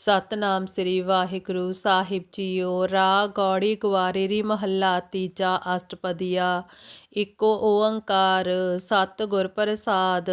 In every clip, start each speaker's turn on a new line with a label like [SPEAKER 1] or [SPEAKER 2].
[SPEAKER 1] ਸਤਨਾਮ ਸ੍ਰੀ ਵਾਹਿਗੁਰੂ ਸਾਹਿਬ ਜੀਓ ਰਾ ਗੌੜੀ ਕੁਵਾਰੀ ਮਹੱਲਾ ਤੀਜਾ ਅਸ਼ਟਪਦੀਆ। ਇੱਕੋ ਓੰਕਾਰ ਸਤਿਗੁਰ ਪ੍ਰਸਾਦ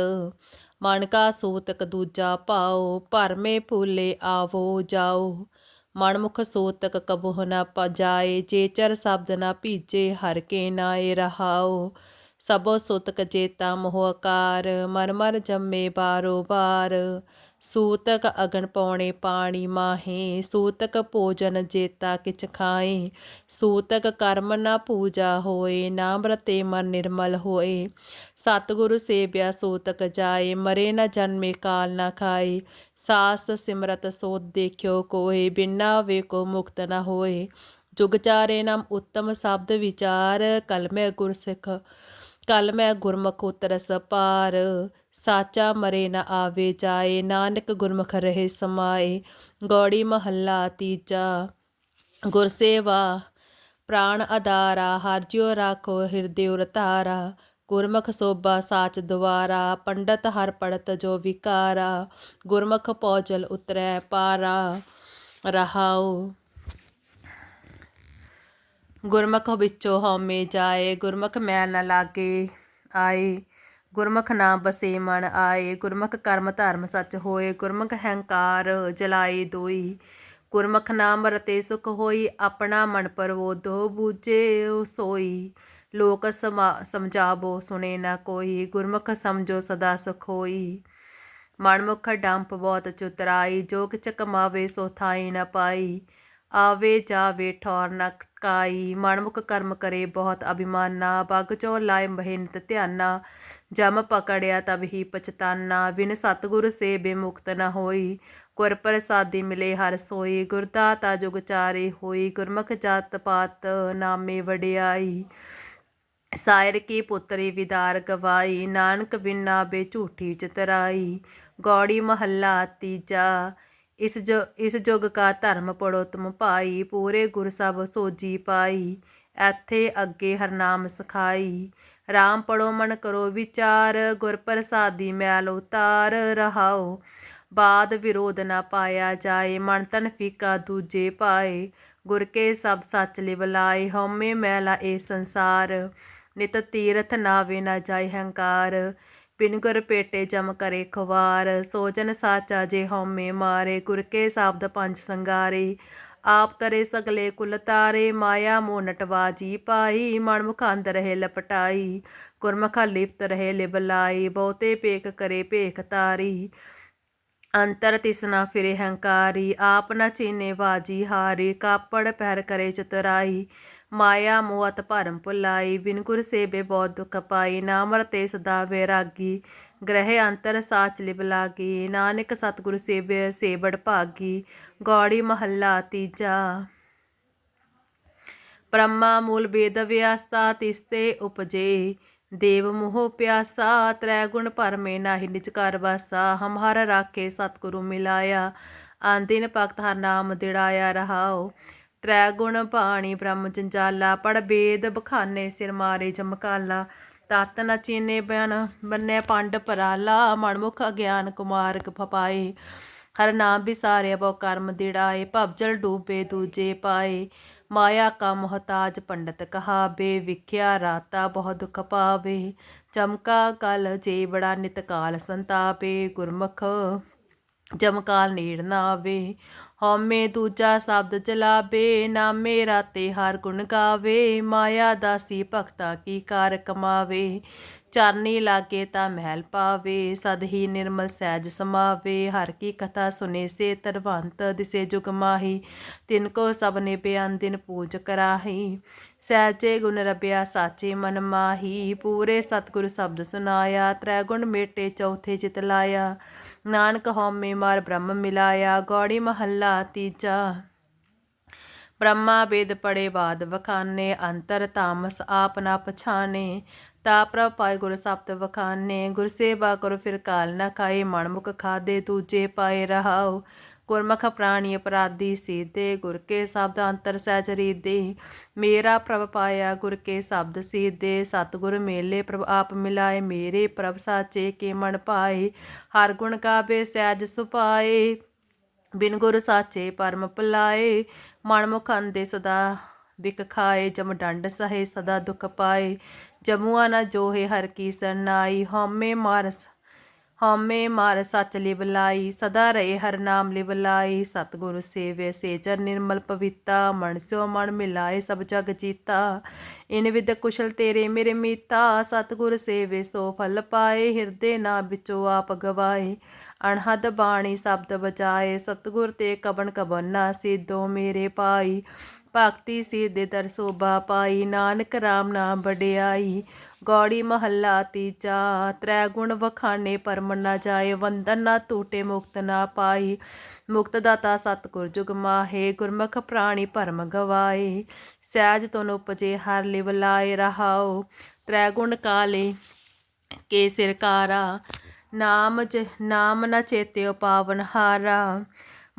[SPEAKER 1] ਮਨ ਕਾ ਸੂਤਕ ਦੂਜਾ ਪਾਓ, ਭਰਮੇ ਭੂਲੇ ਆਵੋ ਜਾਓ। ਮਨਮੁਖ ਸੂਤਕ ਕਬੋਹ ਨਾ ਪਜਾਏ ਚੇਚਰ ਸ਼ਬਦ ਨਾ ਭੀਜੇ, ਹਰ ਕੇ ਨਾਏ ਰਹਾਓ। ਸਭੋ ਸੁਤਕ ਜੇਤਾ ਮੋਹ ਆਕਾਰ ਮਰ ਜੰਮੇ ਬਾਰੋ ਬਾਰ। ਸੂਤਕ ਅਗਨ ਪਾਉਣੇ ਪਾਣੀ ਮਾਹੇ, ਸੂਤਕ ਭੋਜਨ ਜੇਤਾ ਕਿਛ ਖਾਏ। ਸੂਤਕ ਕਰਮ ਨਾ ਪੂਜਾ ਹੋਏ ਨਾਮ ਰਤੇ ਮਨ ਨਿਰਮਲ ਹੋਏ। ਸਤਿਗੁਰੂ ਸੇਵਿਆ ਸੂਤਕ ਜਾਏ, ਮਰੇ ਨਾ ਜਨਮੇ ਕਾਲ ਨਾ ਖਾਏ। ਸਾਸ ਸਿਮਰਤ ਸੋਧ ਦੇਖਿਓ ਕੋਏ, ਬਿਨਾ ਵੇ ਮੁਕਤ ਨਾ ਹੋਏ। ਜੁਗ ਚਾਰੇ ਨਾਮ ਉੱਤਮ ਸ਼ਬਦ ਵਿਚਾਰ ਕਲਮੈ ਗੁਰ ਸਿੱਖ ਕਲ ਮੈਂ ਗੁਰਮੁਖ ਉਤਰਸ ਪਾਰ। ਸਾਚਾ ਮਰੇ ਨਾ ਆਵੇ ਜਾਏ, ਨਾਨਕ ਗੁਰਮੁਖ ਰਹੇ ਸਮਾਏ, ਗੌੜੀ ਮਹੱਲਾ ਤੀਜਾ ਗੁਰਸੇਵਾ ਪ੍ਰਾਣ ਆਧਾਰਾ ਹਰ ਜਿਉ ਰਾਖੋ ਹਿਰਦੇ ਉਰਤਾਰਾ ਗੁਰਮੁਖ ਸੋਭਾ ਸਾਚ ਦੁਆਰਾ, ਪੰਡਤ ਹਰ ਪੜਤ ਜੋ ਵਿਕਾਰਾ, ਗੁਰਮੁਖ ਪੌਜਲ ਉਤਰੈ ਪਾਰਾ, ਰਹਾਉ। ਗੁਰਮੁਖ ਵਿੱਚੋਂ ਹਉਮੈ ਜਾਏ, ਗੁਰਮੁਖ ਮੈਲ ਨ ਲਾਗੇ ਆਏ ਗੁਰਮੁਖ ਨਾ ਬਸੇ ਮਨ ਆਏ, ਗੁਰਮੁਖ ਕਰਮ ਧਰਮ ਸੱਚ ਹੋਏ, ਗੁਰਮੁਖ ਹੰਕਾਰ ਜਲਾਏ ਦੋਈ। ਗੁਰਮੁਖ ਨਾਮ ਰਤੇ ਸੁਖ ਹੋਈ, ਆਪਣਾ ਮਨ ਪਰਵੋਧੋ ਬੂਝੇ ਸੋਈ। ਲੋਕ ਸਮਾ- ਸਮਝਾਵੋ ਸੁਨੇ ਨਾ ਕੋਈ, ਗੁਰਮੁਖ ਸਮਝੋ ਸਦਾ ਸੁਖ ਹੋਈ। ਮਨਮੁਖ ਡੰਪ ਬਹੁਤ ਚੁਤਰਾਈ ਜੋ ਕਿਛ ਕਮਾਵੇ ਸੋ ਥਾਈ ਨ ਪਾਈ। ਆਵੇ ਜਾਵੇ ਠੌਰ ਨਾ ਕਾਈ ਮਨਮੁਖ ਕਰਮ ਕਰੇ ਬਹੁਤ ਅਭਿਮਾਨਾ ਬਗ ਚੋ ਲਾਏ ਮਹਿਨਤ ਧਿਆਨਾ, ਜਮ ਪਕੜਿਆ ਤਬ ਹੀ ਪਛਤਾਨਾ ਵਿਨ ਸਤਿਗੁਰ ਸੇ ਬੇਮੁਕਤ ਨ ਹੋਈ, ਗੁਰ ਪ੍ਰਸਾਦੀ ਮਿਲੇ ਹਰ ਸੋਈ ਗੁਰਦਾਤਾ ਜੁਗ ਚਾਰੇ ਹੋਈ, ਗੁਰਮੁਖ ਜਾਤ ਪਾਤ ਨਾਮੇ ਵਡਿਆਈ, ਸਾਇਰ ਕੀ ਪੁੱਤਰੀ ਵਿਦਾਰ ਗਵਾਈ, ਨਾਨਕ ਬਿਨਾ ਬੇ ਝੂਠੀ ਚਤਰਾਈ, ਗੌੜੀ ਮਹੱਲਾ ਤੀਜਾ ਇਸ ਜੋ, ਇਸ ਜੁਗ ਕਾ ਧਰਮ ਪੜੋ ਤੁਮ ਭਾਈ, ਪੂਰੇ ਗੁਰ ਸਭ ਸੋਜੀ ਪਾਈ, ਐਥੇ ਅੱਗੇ ਹਰਨਾਮ ਸਖਾਈ। RAM ਪੜੋ ਮਨ ਕਰੋ ਵਿਚਾਰ, ਗੁਰ ਪ੍ਰਸਾਦੀ ਮੈਲ ਉਤਾਰ ਰਹਾਓ ਬਾਦ ਵਿਰੋਧ ਨਾ ਪਾਇਆ ਜਾਏ, ਮਨ ਤਨ ਫੀਕਾ ਦੂਜੇ ਪਾਏ। ਗੁਰ ਕੇ ਸਭ ਸੱਚ ਲਿਵ ਲਾਏ, ਹਉਮੈ ਮੈਲਾ ਏ ਸੰਸਾਰ। ਨਿਤ ਤੀਰਥ ਨਾਵੇ ਨਾ ਜਾਏ ਹੰਕਾਰ। ਬਿਨ ਪੇਟੇ ਜਮ ਕਰੇ ਖਵਾਰ ਸੋਜਨ ਸਾਚਾ ਜੇ ਹਉਮੈ ਮਾਰੇ, ਗੁਰ ਕੇ ਸ਼ਬਦ ਪੰਜ ਸੰਗਾਰੇ। ਆਪ ਤਰੇ ਸਗਲੇ ਕੁਲ ਤਾਰੇ, ਮਾਇਆ ਮੋਹ ਨਟਵਾਜੀ ਪਾਈ, ਮਨ ਮੁਖ ਰਹੇ ਲਪਟਾਈ। ਗੁਰਮੁਖ ਲਿਪਤ ਰਹੇ ਲਿਬਲਾਈ ਬਹੁਤੇ ਪੇਕ ਕਰੇ ਭੇਖ ਤਾਰੀ। ਅੰਤਰ ਤਿਸਨਾ ਫਿਰੇ ਹੰਕਾਰੀ, ਆਪ ਨਾ ਚੀਨੇ ਬਾਜੀ ਹਾਰੀ, ਕਾਪੜ ਪੈਰ ਕਰੇ ਚਤਰਾਈ। ਮਾਇਆ ਮੋਹਤ ਭਰਮ ਭੁਲਾਈ, ਬਿਨ ਗੁਰ ਸੇਵੇ ਬਹੁਤ ਦੁਖ ਪਾਈ, ਨਾਮਰ ਤੇ ਸਦਾ ਵੈਰਾਗੀ, ਗ੍ਰਹਿ ਅੰਤਰ ਸਾਚ ਲਿਵ ਲਾਗੀ, ਨਾਨਕ ਸਤਿਗੁਰ ਸੇਵੇ ਸੇਵੜ ਭਾਗੀ, ਗੌੜੀ ਮਹੱਲਾ ਤੀਜਾ। ਬ੍ਰਹਮਾ ਮੂਲ ਵੇਦ ਵਿਆਸਾ, ਤਿਸਤੇ ਉਪਜੇ, ਦੇਵ ਮੋਹ ਪਿਆਸਾ, ਤ੍ਰੈ ਗੁਣ ਭਰਮੇ ਨਾਹੀ ਨਿਜ ਕਰ ਵਾਸਾ ਹਮ ਹਰ ਰਾਖੇ ਸਤਿਗੁਰੂ ਮਿਲਾਇਆ ਆਂਦਿਨ ਭਗਤ ਹਰ ਨਾਮ ਦਿੜਾਇਆ ਰਹਾਓ ਤ੍ਰੈ ਗੁਣ ਪਾਣੀ ਬ੍ਰਹਮ ਜੰਜਾਲਾ ਪੜ ਬੇਦ ਬਖਾਨੇ ਸਿਰ ਮਾਰੇ ਜਮਕਾਲਾ, ਤਤ ਨ ਚੀਨੇ ਬਿਆਨ ਬੰਨੇ ਪੰਡ ਪਰਾਲਾ, ਮਨਮੁਖ ਅਗਿਆਨ ਕੁਮਾਰ ਫਪਾਏ, ਹਰ ਨਾਮ ਵਿਸਾਰੇ ਬੋ ਕਰਮ ਦਿੜਾਏ ਭਵਜਲ ਡੂਬੇ ਦੂਜੇ ਪਾਏ, ਮਾਇਆ ਕਾ ਮੁਹਤਾਜ ਪੰਡਤ ਕਹਾਵੇ, ਵਿਖਿਆ ਰਾਤਾ ਬਹੁ ਦੁਖ ਪਾਵੇ, ਚਮਕਾ ਕਲ ਜੇ ਬੜਾ ਨਿਤ ਕਾਲ ਸੰਤਾਪੇ, ਗੁਰਮੁਖ ਜਮਕਾਲ ਨੇੜ ਨਾ ਆਵੇ। ਹਉਮੈ ਦੂਜਾ ਸ਼ਬਦ ਚਲਾਵੇ ਨਾਮੇ ਰਾਤੇ ਹਰ ਗੁਣ ਗਾਵੇ। ਮਾਇਆ ਦਾਸੀ ਭਗਤਾ ਕੀ ਕਾਰ ਕਮਾਵੇ। ਚਰਨੀ ਲਾਗੇ ਤਾਂ ਮਹਿਲ ਪਾਵੇ, ਸਦ ਹੀ ਨਿਰਮਲ ਸਹਿਜ ਸਮਾਵੇ। ਹਰ ਕੀ ਕਥਾ ਸੁਨੇ ਸੇ ਤਰਵੰਤ ਦਿਸੇ ਜੁਗ ਮਾਹੀ। ਤਿਨ ਕੋ ਸਭ ਨੇ ਬਿਆਨ ਦਿਨ ਪੂਜ ਕਰਾਹੀ। ਸਹਿਜੇ ਗੁਣ ਰਬਿਆ ਸਾਚੇ ਮਨ ਮਾਹੀ। ਪੂਰੇ ਸਤਿਗੁਰ ਸ਼ਬਦ ਸੁਨਾਇਆ, ਤ੍ਰੈ ਗੁਣ ਮੇਟੇ ਚੌਥੇ ਚਿਤ ਲਾਇਆ। ਨਾਨਕ ਹਉਮੈ ਮਾਰ ਬ੍ਰਹਮ ਮਿਲਾਇਆ, ਗੌੜੀ ਮਹੱਲਾ ਤੀਜਾ। ਬ੍ਰਹਮਾ ਵੇਦ ਪੜੇ ਬਾਦ ਵਖਾਨੇ, ਅੰਤਰ ਤਾਮਸ ਆਪ ਨਾ ਪਛਾਨੇ। ਤਾ ਪ੍ਰਭ ਪਾਏ ਗੁਰ ਸਬਦ ਵਖਾਨੇ, ਗੁਰ ਸੇਵਾ ਕਰੋ ਫਿਰ ਕਾਲ ਨਾ ਖਾਏ ਮਨ ਮੁਖ ਖਾਦੇ ਤੂਜੇ ਪਾਏ ਰਹਾਓ ਗੁਰਮੁਖ ਪ੍ਰਾਣੀ ਅਪਰਾਧੀ ਸੀਦੇ ਗੁਰ ਕੇ ਸ਼ਬਦ ਅੰਤਰ ਸਹਿਜ ਰੀਦੇ ਮੇਰਾ ਪ੍ਰਭ ਪਾਇਆ ਗੁਰ ਕੇ ਸ਼ਬਦ ਸੀਦੇ ਸਤਗੁਰ ਮੇਲੇ ਪ੍ਰਭ ਆਪ ਮਿਲਾਏ। ਮੇਰੇ ਪ੍ਰਭ ਸਾਚੇ ਕੇ ਮਨ ਪਾਏ, ਹਰ ਗੁਣ ਗਾਵੇ ਸਹਿਜ ਸੁਪਾਏ ਬਿਨ ਗੁਰ ਸਾਚੇ ਪਰਮ ਭੁਲਾਏ, ਮਨ ਮੁਖ ਅੰਦੇ ਸਦਾ ਬਿਕ ਖਾਏ। ਜਮ ਡੰਡ ਸਹੇ ਸਦਾ ਦੁਖ ਪਾਏ, ਜਮੂਆ ਨਾ ਜੋਹੇ ਹਰ ਕੀ ਸਰਨਾਈ। ਹਉਮੈ ਮਾਰਸ ਹਉਮੈ ਮਾਰ ਸੱਚ ਲਿਵ ਲਾਈ, ਸਦਾ ਰਹੇ ਹਰ ਨਾਮ ਲਿਵ ਲਾਈ। ਸਤਿਗੁਰ ਸੇਵੇ ਸੇਜਰ ਨਿਰਮਲ ਪਵਿੱਤਾ, ਮਨ ਸਿਓ ਮਨ ਮਿਲਾਏ ਸਭ ਜਗ ਜੀਤਾ। ਇਨ ਵਿਦ ਕੁਸ਼ਲ ਤੇਰੇ ਮੇਰੇ ਮੀਤਾ, ਸਤਿਗੁਰ ਸੇਵੇ ਸੋ ਫਲ ਪਾਏ, ਹਿਰਦੇ ਨਾ ਵਿਚੋ ਆਪ ਗਵਾਏ। ਅਣਹਦ ਬਾਣੀ ਸ਼ਬਦ ਬਚਾਏ ਸਤਿਗੁਰ ਤੇ ਕਬਨ ਕਬਨ ਨਾ ਸਿੱਧੋ ਮੇਰੇ ਪਾਈ। ਭਗਤੀ ਸਿੱਧੇ ਦਰ ਸੋਭਾ ਪਾਈ, ਨਾਨਕ ਰਾਮ ਨਾਮ ਵਡਿਆਈ। ਗੌੜੀ ਮਹੱਲਾ ਤੀਜਾ ਤ੍ਰੈ ਗੁਣ ਵਖਾਣੇ ਪਰਮ ਨਾ ਜਾਏ, ਵੰਦਨ ਨਾ ਟੂਟੇ ਮੁਕਤ ਨਾ ਪਾਈ। ਮੁਕਤ ਦਾਤਾ ਸਤਿਗੁਰ ਜੁਗ ਮਾਹੇ, ਗੁਰਮੁਖ ਪ੍ਰਾਣੀ ਭਰਮ ਗਵਾਏ। ਸਹਿਜ ਤੁਨ ਉਪਜੇ, ਹਰ ਲਿਵ ਲਾਏ ਰਹਾਓ ਤ੍ਰੈ ਗੁਣ ਕਾਲੇ ਕੇ ਸਿਰਕਾਰਾ ਨਾਮ ਜ ਨਾਮ ਨਾ ਚੇਤਿਓ ਪਾਵਨ ਹਾਰਾ।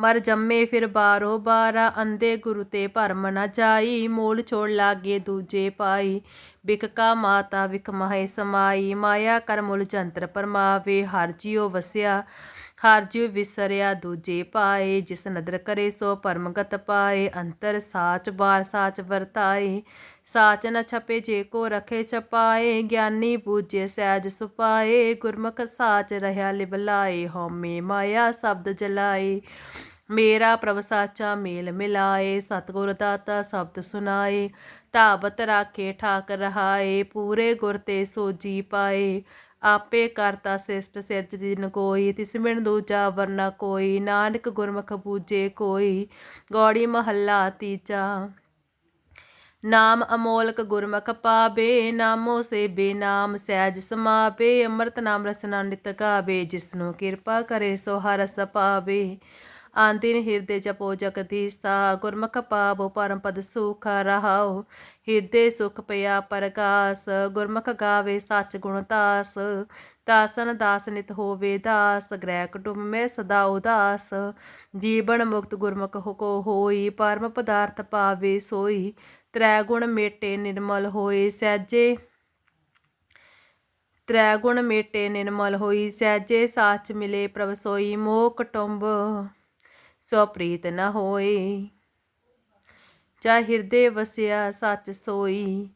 [SPEAKER 1] ਮਰ ਜੰਮੇ ਫਿਰ ਬਾਰੋ ਬਾਰਾ। ਅੰਦੇ ਗੁਰੂ ਤੇ ਭਰਮ ਨਾ ਜਾਈ। ਮੂਲ ਛੋੜ ਲਾਗੇ ਦੂਜੇ ਪਾਈ। ਬਿਕਕਾ ਮਾਤਾ ਵਿਕ ਮਹੇ ਸਮਾਈ, ਮਾਇਆ ਕਰ ਮੁਲ ਜੰਤਰ ਪਰਮਾਵੇ, ਹਰ ਜਿਉ ਵਸਿਆ, ਹਰ ਜਿਉ ਵਿਸਰਿਆ ਦੂਜੇ ਪਾਏ, ਜਿਸ ਨਦਰ ਕਰੇ ਸੋ ਪਰਮਗਤ ਪਾਏ, ਅੰਤਰ ਸਾਚ ਬਾਰ ਸਾਚ ਵਰਤਾਏ, ਸਾਚ ਨ ਛਪੇ ਜੇ ਕੋ ਰਖੇ ਛਪਾਏ, ਗਿਆਨੀ ਪੂਜੇ ਸਹਿਜ ਸੁਪਾਏ, ਗੁਰਮੁਖ ਸਾਚ ਰਹਾ ਲਿਬਲਾਏ ਹਉਮੈ ਮਾਇਆ ਸ਼ਬਦ ਜਲਾਏ, ਮੇਰਾ ਪ੍ਰਭ ਸਾਚਾ ਮੇਲ ਮਿਲਾਏ, ਸਤਿਗੁਰ ਦਾਤਾ ਸ਼ਬਦ ਸੁਨਾਏ ਧਾਵਤ ਰਾਖੇ ਠਾਕ ਰਹਾਏ ਪੂਰੇ ਗੁਰ ਤੇ ਸੋਜੀ ਪਾਏ। ਆਪੇ ਕਰਤਾ ਸਿਸ਼ਟ ਸਿਰਜ ਦਿਨ ਕੋਈ, ਤਿਸ ਦੂਜਾ ਵਰਨਾ ਕੋਈ, ਨਾਨਕ ਗੁਰਮੁਖ ਪੂਜੇ ਕੋਈ, ਗੌੜੀ ਮਹੱਲਾ ਤੀਜਾ। ਨਾਮ ਅਮੋਲਕ ਗੁਰਮੁਖ ਪਾਵੇ, ਨਾਮੋ ਸੇ ਬੇਨਾਮ ਸਹਿਜ ਸਮਾਵੇ, ਅੰਮ੍ਰਿਤ ਨਾਮ ਰਸਨਾ ਨਿਤ ਗਾਵੇ, ਜਿਸਨੂੰ ਕਿਰਪਾ ਕਰੇ ਸੋ ਹਰਸ ਪਾਵੇ। ਆਂਤਿਨ ਹਿਰਦੇ ਜਪੋ ਜਗਦੀਸਾ ਗੁਰਮੁਖ ਪਾਵੋ ਪਰਮ ਪਦ ਸੁਖ ਰਹਾਓ। ਹਿਰਦੇ ਸੁਖ ਪਿਆ ਪ੍ਰਕਾਸ਼ ਗੁਰਮੁਖ ਗਾਵੇ ਸੱਚ ਗੁਣ ਤਾਸ। ਦਾਸਨ ਦਾਸ ਨਿਤ ਹੋਵੇ ਦਾਸ ਗ੍ਰਹਿ ਕੁਟੁੰਬ ਮੈਂ ਸਦਾ ਉਦਾਸ। ਜੀਵਨ ਮੁਕਤ ਗੁਰਮੁਖ ਹੁਕੋ ਹੋਈ, ਪਰਮ ਪਦਾਰਥ ਪਾਵੇ ਸੋਈ। ਤ੍ਰੈ ਗੁਣ ਮੇਟੇ ਨਿਰਮਲ ਹੋਏ ਸਹਿਜੇ। ਤ੍ਰੈ ਗੁਣ ਮੇਟੇ ਨਿਰਮਲ ਹੋਈ ਸਹਿਜੇ, ਸਾਚ ਮਿਲੇ ਪ੍ਰਭ ਸੋਈ ਮੋਹ ਕਟੁੰਬ ਸੋ ਪ੍ਰੀਤ ਨ ਹੋਏ। ਚਾ ਹਿਰਦੇ ਵਸਿਆ ਸੱਚ ਸੋਈ।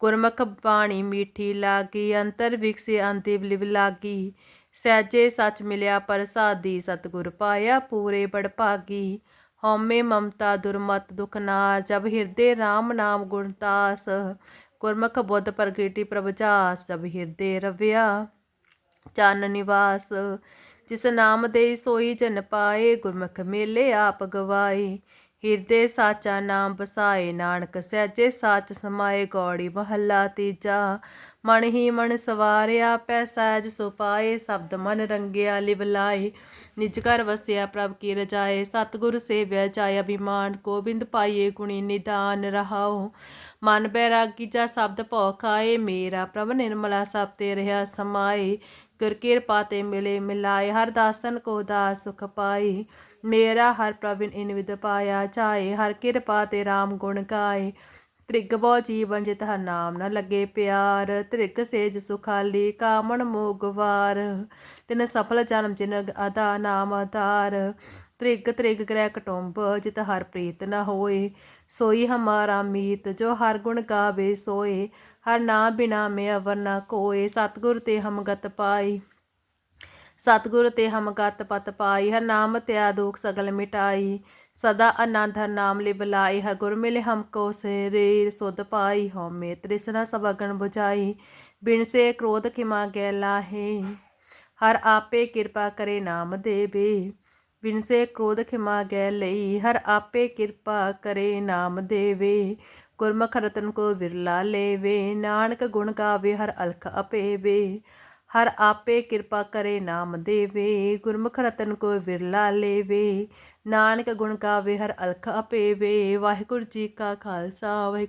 [SPEAKER 1] ਗੁਰਮੁਖ ਬਾਣੀ ਮੀਠੀ ਲਾਗੀ, ਅੰਤਰ ਵਿਕਸੇ ਅੰਤਿਵ ਲਿਵ ਲਾਗੀ। ਸਹਿਜੇ ਸੱਚ ਮਿਲਿਆ ਪ੍ਰਸਾਦੀ, ਸਤਿਗੁਰ ਪਾਇਆ ਪੂਰੇ ਬੜ ਭਾਗੀ। ਹਉਮੈ ਮਮਤਾ ਦੁਰਮਤ ਦੁਖ ਨਾ ਜਬ ਹਿਰਦੇ RAM ਨਾਮ ਗੁਣਤਾਸ ਗੁਰਮੁਖ ਬੁੱਧ ਪ੍ਰਗਟੀ ਪ੍ਰਭ ਜਾਸ, ਜਬ ਹਿਰਦੇ ਰਵਿਆ ਚੰਨ ਨਿਵਾਸ। ਜਿਸ ਨਾਮ ਦੇ ਸੋਈ ਜਨ ਪਾਏ, ਗੁਰਮੁਖ ਮੇਲੇ ਆਪ ਗਵਾਏ ਹਿਰਦੇ ਸਾਚਾ ਨਾਮ ਬਸਾਏ ਨਾਨਕ ਸਹਿਜੇ ਸਾਚ ਸਮਾਏ, ਗੌੜੀ ਮਹੱਲਾ ਤੀਜਾ। ਮਨ ਹੀ ਮਨ ਸਵਾਰਿਆ ਪੈਸਾ ਸਹਿਜ ਸੋ ਸ਼ਬਦ ਮਨ ਰੰਗਿਆ, ਲਿਵ ਲਾਏ। ਨਿਜ ਘਰ ਵਸਿਆ, ਪ੍ਰਭ ਕੀ ਰਜਾਏ। ਸਤਿਗੁਰ ਸੇਵਿਆ ਚਾਇ ਅਭਿਮਾਨ, ਗੋਬਿੰਦ ਪਾਈਏ, ਗੁਣੀ ਨਿਦਾਨ ਰਹਾਓ ਮਨ ਬੈਰਾਗੀ ਜਾ ਸ਼ਬਦ ਭਉ ਖਾਏ, ਮੇਰਾ ਪ੍ਰਭ ਨਿਰਮਲਾ ਸਭ ਤੇ ਰਹਾ ਸਮਾਏ। ਗੁਰ ਕਿਰਪਾ ਤੇ ਮਿਲੇ ਮਿਲਾਏ, ਹਰ ਦਾਸਨ ਕੋ ਦਾਸ ਸੁਖ ਪਾਈ ਮੇਰਾ ਹਰ ਪ੍ਰਭਿਨ ਇਨ ਵਿਦ ਪਾਇਆ ਚਾਏ ਹਰ ਕਿਰਪਾ ਤੇ RAM ਗੁਣ ਗਾਏ। ਤ੍ਰਿਗ ਬੋ ਜੀਵਨ ਜਿਤ ਹਰ ਨਾਮ ਨਾ ਲੱਗੇ ਪਿਆਰ, ਤ੍ਰਿਗ ਸੇਜ ਸੁਖਾਲੀ ਕਾਮਣ ਮੋਗਵਾਰ ਤਿਨ ਸਫਲ ਜਨਮ ਜਿਨ ਅਦਾ ਨਾਮ ਆਧਾਰ ਤ੍ਰਿਗ ਤ੍ਰਿਗ ਗ੍ਰਹਿ ਕਟੁੰਬ, ਜਿਤ ਹਰ ਪ੍ਰੀਤ ਨ ਹੋਏ। ਸੋਈ ਹਮਾਰਾ ਮੀਤ, ਜੋ ਹਰ ਗੁਣ ਗਾਵੇ ਸੋਏ। ਹਰ ਨਾਮ ਬਿਨਾ ਮੈਂ ਅਵਰ ਨ ਕੋਏ। ਸਤਗੁਰ ਤੇ ਹਮ ਗਤ ਪਾਈ ਸਤਗੁਰ ਤੇ ਹਮ ਗਤ ਪਤ ਪਾਈ ਹਰ ਨਾਮ ਤਿਆ ਦੁਖ ਸਗਲ ਮਿਟਾਈ ਸਦਾ ਆਨੰਦ ਹਰ ਨਾਮ ਲਿ ਬਲਾਈ ਹਰ ਗੁਰ ਮਿਲੇ ਹਮ ਕੋ ਸਰੀਰ ਸੁਧ ਪਾਈ ਹਉਮੈ ਤ੍ਰਿਸ਼ਨਾ ਸਭ ਅਗਨ 부ਝਾਈ ਬਿਨ ਸੇ ਕ੍ਰੋਧ ਖਿਮਾ ਗੈ ਲਾਹੇ। ਹਰ ਆਪੇ ਕਿਰਪਾ ਕਰੇ ਨਾਮ ਦੇਵੇ ਕ੍ਰੋਧ ਖਿਮਾ ਗੈ ਲਈ, ਹਰ ਆਪੇ ਕਿਰਪਾ ਕਰੇ ਨਾਮ ਦੇਵੇ। ਗੁਰਮੁਖ ਰਤਨ ਕੋ ਵਿਰਲਾ ਲੇਵੇ, ਨਾਨਕ ਗੁਣ ਗਾਵੇ, ਹਰ ਅਲਖ ਅਪੇਵੇ। ਹਰ ਆਪੇ ਕਿਰਪਾ ਕਰੇ ਨਾਮ ਦੇਵੇ, ਗੁਰਮੁਖ ਰਤਨ ਕੋ ਵਿਰਲਾ ਲੇਵੇ। ਨਾਨਕ ਗੁਣ ਗਾਵੇ, ਹਰ ਅਲਖ ਅਪੇਵੇ। ਵਾਹਿਗੁਰੂ ਜੀ ਕਾ ਖਾਲਸਾ, ਵਾਹਿਗੁਰੂ